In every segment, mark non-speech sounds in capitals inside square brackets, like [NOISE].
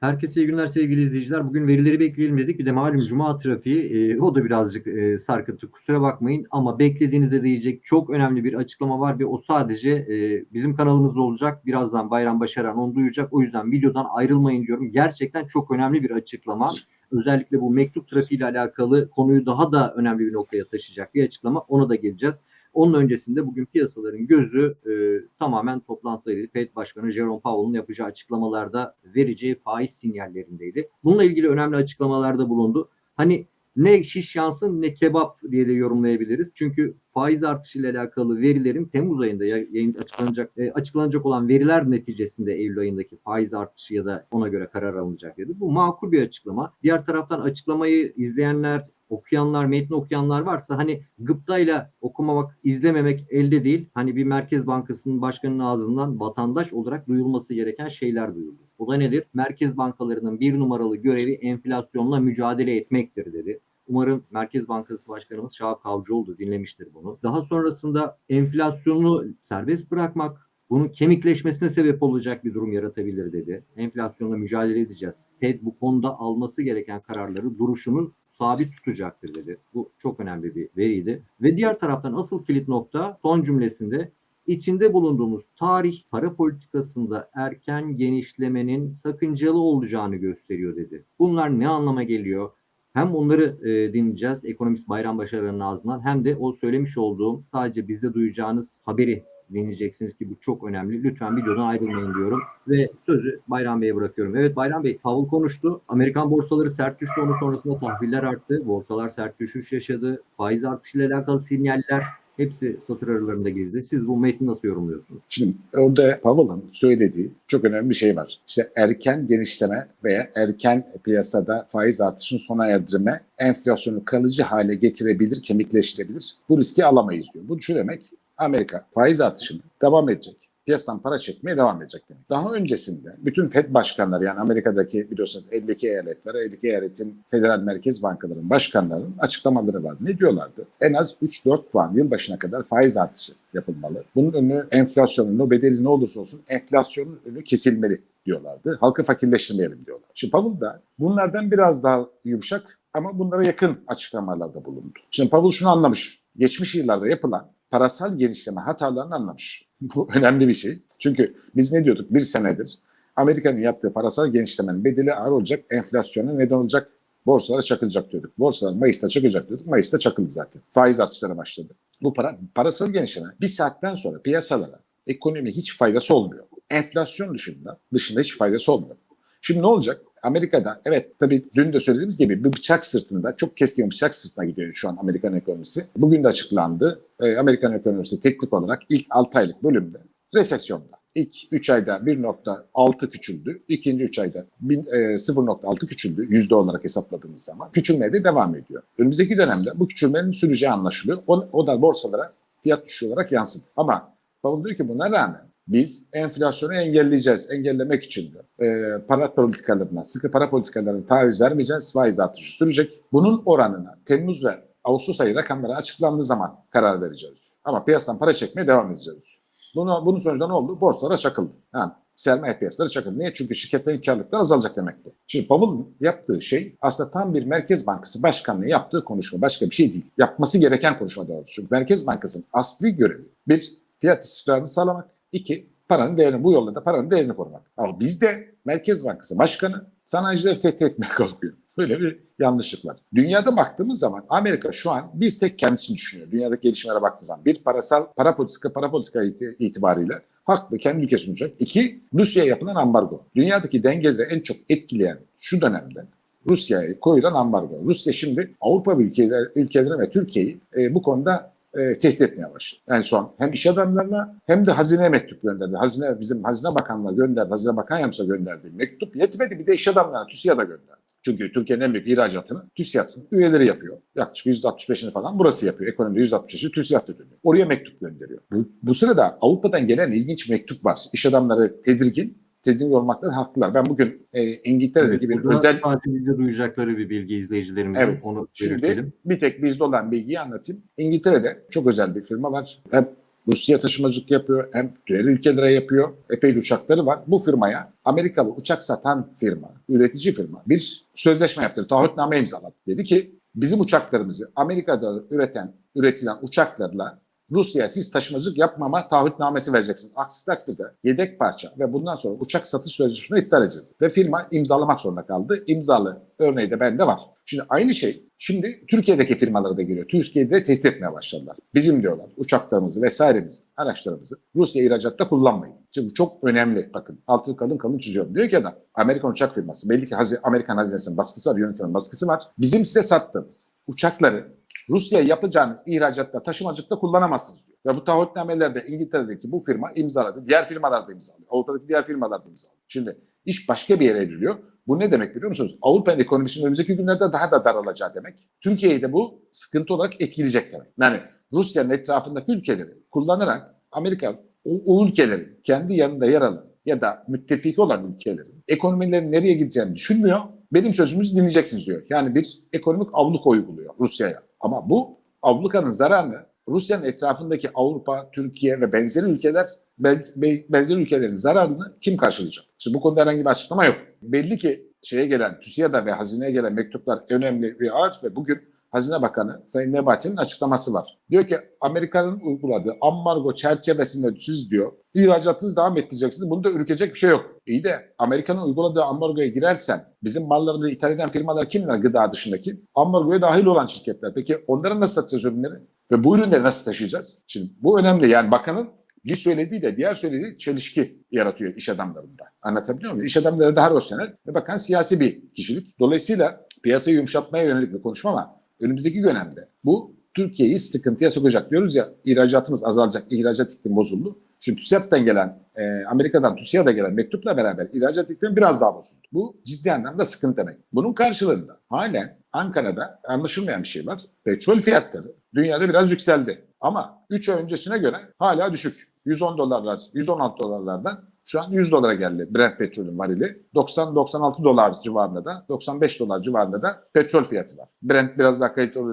Herkese iyi günler sevgili izleyiciler. Bugün verileri bekleyelim dedik. Bir de malum cuma trafiği e, o da birazcık e, sarkıntı. Kusura bakmayın ama beklediğinizde diyecek çok önemli bir açıklama var ve o sadece e, bizim kanalımızda olacak. Birazdan Bayram Başaran onu duyacak. O yüzden videodan ayrılmayın diyorum. Gerçekten çok önemli bir açıklama. Özellikle bu mektup trafiği ile alakalı konuyu daha da önemli bir noktaya taşıyacak bir açıklama. Ona da geleceğiz. Onun öncesinde bugün piyasaların gözü e, tamamen toplantıdaydı. Fed Başkanı Jerome Powell'ın yapacağı açıklamalarda vereceği faiz sinyallerindeydi. Bununla ilgili önemli açıklamalarda bulundu. Hani ne şiş yansın ne kebap diye de yorumlayabiliriz. Çünkü faiz artışıyla alakalı verilerin Temmuz ayında yayın açıklanacak e, açıklanacak olan veriler neticesinde Eylül ayındaki faiz artışı ya da ona göre karar alınacak dedi. Bu makul bir açıklama. Diğer taraftan açıklamayı izleyenler okuyanlar, metni okuyanlar varsa hani gıptayla okumamak, izlememek elde değil. Hani bir Merkez Bankası'nın başkanının ağzından vatandaş olarak duyulması gereken şeyler duyuldu. O da nedir? Merkez bankalarının bir numaralı görevi enflasyonla mücadele etmektir dedi. Umarım Merkez Bankası Başkanımız Şahap Kavcıoğlu dinlemiştir bunu. Daha sonrasında enflasyonu serbest bırakmak, bunun kemikleşmesine sebep olacak bir durum yaratabilir dedi. Enflasyonla mücadele edeceğiz. Fed bu konuda alması gereken kararları duruşunun sabit tutacaktır dedi. Bu çok önemli bir veriydi. Ve diğer taraftan asıl kilit nokta son cümlesinde içinde bulunduğumuz tarih para politikasında erken genişlemenin sakıncalı olacağını gösteriyor dedi. Bunlar ne anlama geliyor? Hem onları e, dinleyeceğiz ekonomist Bayram Başaran'ın ağzından hem de o söylemiş olduğum sadece bizde duyacağınız haberi dinleyeceksiniz ki bu çok önemli. Lütfen videodan ayrılmayın diyorum ve sözü Bayram Bey'e bırakıyorum. Evet Bayram Bey, Powell konuştu. Amerikan borsaları sert düştü. Onun sonrasında tahviller arttı. Borsalar sert düşüş yaşadı. Faiz artışıyla alakalı sinyaller hepsi satır aralarında gizli. Siz bu metni nasıl yorumluyorsunuz? Şimdi orada Powell'ın söylediği çok önemli bir şey var. İşte erken genişleme veya erken piyasada faiz artışını sona erdirme enflasyonu kalıcı hale getirebilir, kemikleştirebilir. Bu riski alamayız diyor. Bu şu demek Amerika faiz artışını devam edecek. Piyasadan para çekmeye devam edecek demek. Daha öncesinde bütün FED başkanları yani Amerika'daki biliyorsunuz 52 eyaletler, 52 eyaletin federal merkez bankalarının başkanlarının açıklamaları vardı. Ne diyorlardı? En az 3-4 puan yılbaşına kadar faiz artışı yapılmalı. Bunun önü enflasyonun o bedeli ne olursa olsun enflasyonun önü kesilmeli diyorlardı. Halkı fakirleştirmeyelim diyorlar. Şimdi Powell da bunlardan biraz daha yumuşak ama bunlara yakın açıklamalarda bulundu. Şimdi Powell şunu anlamış. Geçmiş yıllarda yapılan parasal genişleme hatalarını anlamış. [LAUGHS] Bu önemli bir şey. Çünkü biz ne diyorduk bir senedir? Amerika'nın yaptığı parasal genişlemenin bedeli ağır olacak, enflasyona neden olacak, borsalara çakılacak diyorduk. Borsalar Mayıs'ta çakılacak diyorduk. Mayıs'ta çakıldı zaten. Faiz artışları başladı. Bu para, parasal genişleme bir saatten sonra piyasalara, ekonomi hiç faydası olmuyor. Enflasyon dışında, dışında hiç faydası olmuyor. Şimdi ne olacak? Amerika'da evet tabii dün de söylediğimiz gibi bir bıçak sırtında çok keskin bıçak sırtına gidiyor şu an Amerikan ekonomisi. Bugün de açıklandı. Ee, Amerikan ekonomisi teknik olarak ilk 6 aylık bölümde resesyonda. İlk 3 ayda 1.6 küçüldü. İkinci 3 ayda 0.6 küçüldü yüzde olarak hesapladığımız zaman. Küçülmeye de devam ediyor. Önümüzdeki dönemde bu küçülmenin süreceği anlaşılıyor. O, o da borsalara fiyat düşüşü olarak yansıdı. Ama Powell diyor ki buna rağmen biz enflasyonu engelleyeceğiz. Engellemek için de e, para politikalarına, sıkı para politikalarına taviz vermeyeceğiz. Faiz artışı sürecek. Bunun oranına Temmuz ve Ağustos ayı rakamları açıklandığı zaman karar vereceğiz. Ama piyasadan para çekmeye devam edeceğiz. Bunu, bunun sonucunda ne oldu? Borsalara çakıldı. Yani sermaye piyasaları çakıldı. Niye? Çünkü şirketlerin karlılıkları azalacak demekti. Şimdi Powell'ın yaptığı şey aslında tam bir Merkez Bankası Başkanlığı yaptığı konuşma. Başka bir şey değil. Yapması gereken konuşma doğrusu. Çünkü Merkez Bankası'nın asli görevi bir, fiyat istikrarını sağlamak. İki, paranın değerini bu yolda da paranın değerini korumak. Ama bizde Merkez Bankası Başkanı sanayicileri tehdit etmeye [LAUGHS] kalkıyor. Böyle bir yanlışlık var. Dünyada baktığımız zaman Amerika şu an bir tek kendisini düşünüyor. Dünyadaki gelişmelere baktığımız zaman bir parasal para politika para politika itibariyle haklı kendi ülkesi olacak. İki Rusya'ya yapılan ambargo. Dünyadaki dengeleri en çok etkileyen şu dönemde Rusya'ya koyulan ambargo. Rusya şimdi Avrupa ülkeleri, ülkeleri ve Türkiye'yi e, bu konuda e, tehdit etmeye başladı. En son hem iş adamlarına hem de hazine mektup gönderdi. Hazine bizim Hazine Bakanlığı'na gönderdi. Hazine Bakan Yardımcısı gönderdi. Mektup yetmedi bir de iş adamlarına TÜSİAD'a gönderdi. Çünkü Türkiye'nin en büyük ihracatını TÜSİAD'ın üyeleri yapıyor. Yaklaşık %65'ini falan burası yapıyor. Ekonomide %65'i TÜSİAD'da dönüyor. Oraya mektup gönderiyor. Bu, bu sırada Avrupa'dan gelen ilginç mektup var. İş adamları tedirgin tedirgin olmakta haklılar. Ben bugün e, İngiltere'deki evet, bir özel... Sadece duyacakları bir bilgi izleyicilerimizin evet, onu Şimdi belirtelim. bir tek bizde olan bilgiyi anlatayım. İngiltere'de çok özel bir firma var. Hep Rusya taşımacılık yapıyor hem diğer ülkelere yapıyor. Epey uçakları var. Bu firmaya Amerikalı uçak satan firma, üretici firma bir sözleşme yaptı. Taahhütname imzaladı. Dedi ki bizim uçaklarımızı Amerika'da üreten, üretilen uçaklarla Rusya'ya siz taşımacılık yapmama taahhütnamesi vereceksiniz. Aksi takdirde yedek parça ve bundan sonra uçak satış sözleşmesini iptal edeceğiz. Ve firma imzalamak zorunda kaldı. İmzalı örneği de bende var. Şimdi aynı şey şimdi Türkiye'deki firmalara da geliyor. Türkiye'de de tehdit etmeye başladılar. Bizim diyorlar uçaklarımızı vesairemizi, araçlarımızı Rusya ihracatta kullanmayın. Şimdi bu çok önemli. Bakın altı kalın kalın çiziyorum. Diyor ki adam Amerikan uçak firması belli ki Amerikan hazinesinin baskısı var, yönetimin baskısı var. Bizim size sattığımız uçakları Rusya'ya yapacağınız ihracatta, taşımacılıkta kullanamazsınız diyor. Ve bu taahhütnamelerde İngiltere'deki bu firma imzaladı. Diğer firmalar da imzalıyor. Avrupa'daki diğer firmalar da imzalıyor. Şimdi iş başka bir yere ediliyor. Bu ne demek biliyor musunuz? Avrupa'nın ekonomisinin önümüzdeki günlerde daha da daralacağı demek. Türkiye'yi de bu sıkıntı olarak etkileyecek demek. Yani Rusya'nın etrafındaki ülkeleri kullanarak Amerika o, o ülkelerin kendi yanında yer alan ya da müttefiki olan ülkelerin ekonomilerin nereye gideceğini düşünmüyor. Benim sözümüzü dinleyeceksiniz diyor. Yani bir ekonomik avluka uyguluyor Rusya'ya. Ama bu avlukanın zararını Rusya'nın etrafındaki Avrupa, Türkiye ve benzeri ülkeler ben- be- benzer ülkelerin zararını kim karşılayacak? Şimdi bu konuda herhangi bir açıklama yok. Belli ki şeye gelen, TÜSİAD'a ve hazineye gelen mektuplar önemli ve ağır ve bugün Hazine Bakanı Sayın Nebati'nin açıklaması var. Diyor ki Amerika'nın uyguladığı ambargo çerçevesinde siz diyor ihracatınızı devam ettireceksiniz. Bunda ürkecek bir şey yok. İyi de Amerika'nın uyguladığı ambargoya girersen bizim mallarımızı ithal eden firmalar kimler gıda dışındaki? Ambargoya dahil olan şirketler. Peki onlara nasıl satacağız ürünleri? Ve bu ürünleri nasıl taşıyacağız? Şimdi bu önemli. Yani bakanın bir söylediği de diğer söylediği çelişki yaratıyor iş adamlarında. Anlatabiliyor muyum? İş adamları daha rasyonel ve bakan siyasi bir kişilik. Dolayısıyla piyasayı yumuşatmaya yönelik bir konuşma ama önümüzdeki dönemde bu Türkiye'yi sıkıntıya sokacak diyoruz ya ihracatımız azalacak, ihracat iklimi bozuldu. Şimdi TÜSİAD'dan gelen, e, Amerika'dan TÜSİAD'a gelen mektupla beraber ihracat iklimi biraz daha bozuldu. Bu ciddi anlamda sıkıntı demek. Bunun karşılığında halen Ankara'da anlaşılmayan bir şey var. Petrol fiyatları dünyada biraz yükseldi. Ama 3 ay öncesine göre hala düşük. 110 dolarlar, 116 dolarlardan şu an 100 dolara geldi Brent petrolün varili. 90-96 dolar civarında da 95 dolar civarında da petrol fiyatı var. Brent biraz daha kaliteli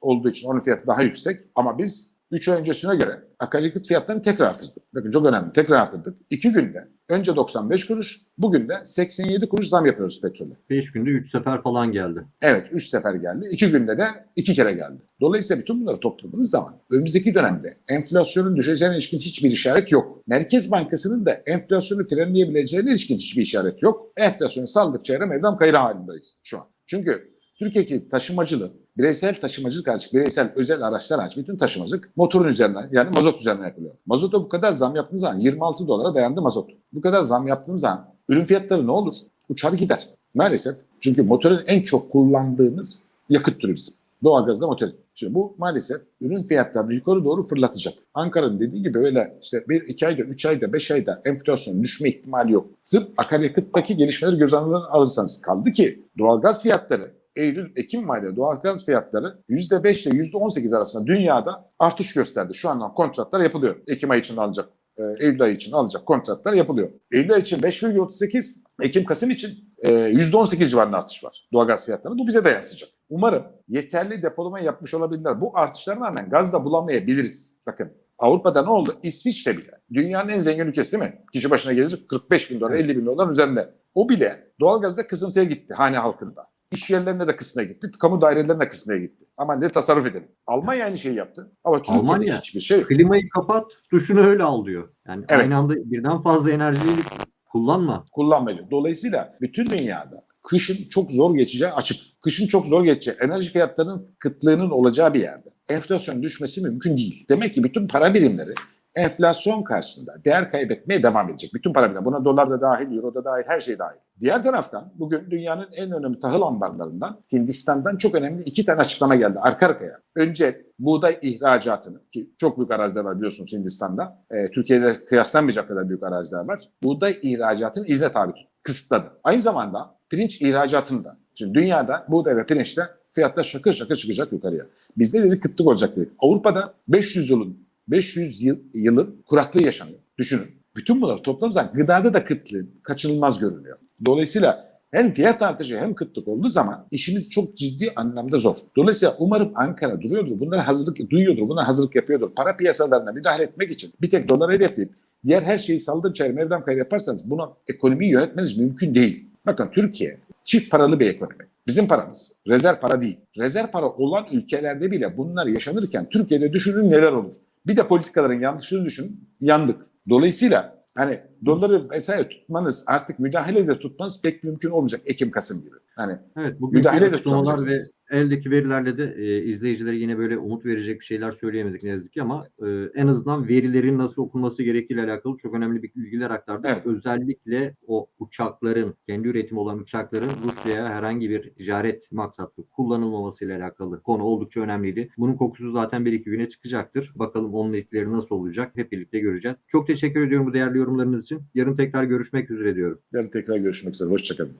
olduğu için, onun fiyatı daha yüksek. Ama biz 3 ay öncesine göre akaryakıt fiyatlarını tekrar arttırdık. Bakın çok önemli. Tekrar arttırdık. 2 günde önce 95 kuruş, bugün de 87 kuruş zam yapıyoruz petrole. 5 günde 3 sefer falan geldi. Evet 3 sefer geldi. 2 günde de 2 kere geldi. Dolayısıyla bütün bunları topladığınız zaman önümüzdeki dönemde enflasyonun düşeceğine ilişkin hiçbir işaret yok. Merkez Bankası'nın da enflasyonu frenleyebileceğine ilişkin hiçbir işaret yok. Enflasyonu saldıkça yarı mevlam kayra halindeyiz şu an. Çünkü Türkiye'deki taşımacılık, bireysel taşımacılık hariç, bireysel özel araçlar hariç bütün taşımacılık motorun üzerinden yani mazot üzerinden yapılıyor. Mazota bu kadar zam yaptığınız zaman 26 dolara dayandı mazot. Bu kadar zam yaptığımız zaman ürün fiyatları ne olur? Uçar gider. Maalesef. Çünkü motorun en çok kullandığımız yakıt türü bizim. Doğalgazla motor. Şimdi bu maalesef ürün fiyatlarını yukarı doğru fırlatacak. Ankara'nın dediği gibi öyle işte bir iki ayda, üç ayda, beş ayda enflasyon düşme ihtimali yok. Sırf akaryakıttaki gelişmeleri göz önüne alırsanız kaldı ki doğalgaz fiyatları Eylül, Ekim ayında doğalgaz fiyatları %5 ile %18 arasında dünyada artış gösterdi. Şu andan kontratlar yapılıyor. Ekim ayı için alacak, e, Eylül ayı için alacak kontratlar yapılıyor. Eylül ayı için 5,38, Ekim, Kasım için e, %18 civarında artış var doğalgaz fiyatlarında. Bu bize de yansıyacak. Umarım yeterli depolama yapmış olabilirler. Bu artışlara rağmen gaz da bulamayabiliriz. Bakın Avrupa'da ne oldu? İsviçre bile. Dünyanın en zengin ülkesi değil mi? Kişi başına gelecek 45 bin dolar, 50 bin dolar üzerinde. O bile doğalgazda kısıntıya gitti hane halkında. İş yerlerinde de kısmaya gitti, kamu dairelerinde de kısmaya gitti. Ama ne tasarruf edelim. Almanya aynı şeyi yaptı. Ama Türkiye'de Almanya. hiçbir şey yok. Klimayı kapat, duşunu öyle al diyor. Yani Evet. aynı anda birden fazla enerjiyi kullanma. kullanmıyor. Dolayısıyla bütün dünyada kışın çok zor geçeceği açık. Kışın çok zor geçeceği, enerji fiyatlarının kıtlığının olacağı bir yerde. Enflasyon düşmesi mümkün değil. Demek ki bütün para birimleri enflasyon karşısında değer kaybetmeye devam edecek. Bütün para birimleri. Buna dolar da dahil, euro da dahil, her şey dahil. Diğer taraftan bugün dünyanın en önemli tahıl ambarlarından Hindistan'dan çok önemli iki tane açıklama geldi arka arkaya. Önce buğday ihracatını ki çok büyük araziler var biliyorsunuz Hindistan'da. E, Türkiye'de kıyaslanmayacak kadar büyük araziler var. Buğday ihracatını izne tabi tut, kısıtladı. Aynı zamanda pirinç ihracatını da. Şimdi dünyada buğday ve pirinçte fiyatlar şakır şakır çıkacak yukarıya. Bizde dedik kıtlık olacak dedik. Avrupa'da 500 yılın 500 yıl, yılın kuraklığı yaşanıyor. Düşünün. Bütün bunları topladığımız zaman gıdada da kıtlığın kaçınılmaz görünüyor. Dolayısıyla hem fiyat artışı hem kıtlık olduğu zaman işimiz çok ciddi anlamda zor. Dolayısıyla umarım Ankara duruyordur. Bunlara hazırlık duyuyordur. Bunlara hazırlık yapıyordur. Para piyasalarına müdahale etmek için bir tek doları hedefleyip diğer her şeyi saldır çayır mevlam kayır yaparsanız buna ekonomiyi yönetmeniz mümkün değil. Bakın Türkiye çift paralı bir ekonomi. Bizim paramız rezerv para değil. Rezerv para olan ülkelerde bile bunlar yaşanırken Türkiye'de düşünün neler olur. Bir de politikaların yanlışını düşünün yandık. Dolayısıyla hani doları vesaire tutmanız artık müdahale de tutmanız pek mümkün olmayacak Ekim-Kasım gibi. Hani Evet Müdahale de ve tutamayacaksınız. Eldeki verilerle de e, izleyicilere yine böyle umut verecek bir şeyler söyleyemedik ne yazık ki ama e, en azından verilerin nasıl okunması gerektiğiyle alakalı çok önemli bir bilgiler aktardık. Evet. Özellikle o uçakların, kendi üretimi olan uçakların Rusya'ya herhangi bir ticaret maksatlı kullanılmamasıyla alakalı konu oldukça önemliydi. Bunun kokusu zaten bir iki güne çıkacaktır. Bakalım onun etkileri nasıl olacak hep birlikte göreceğiz. Çok teşekkür ediyorum bu değerli yorumlarınız için. Yarın tekrar görüşmek üzere diyorum. yarın tekrar görüşmek üzere. Hoşçakalın.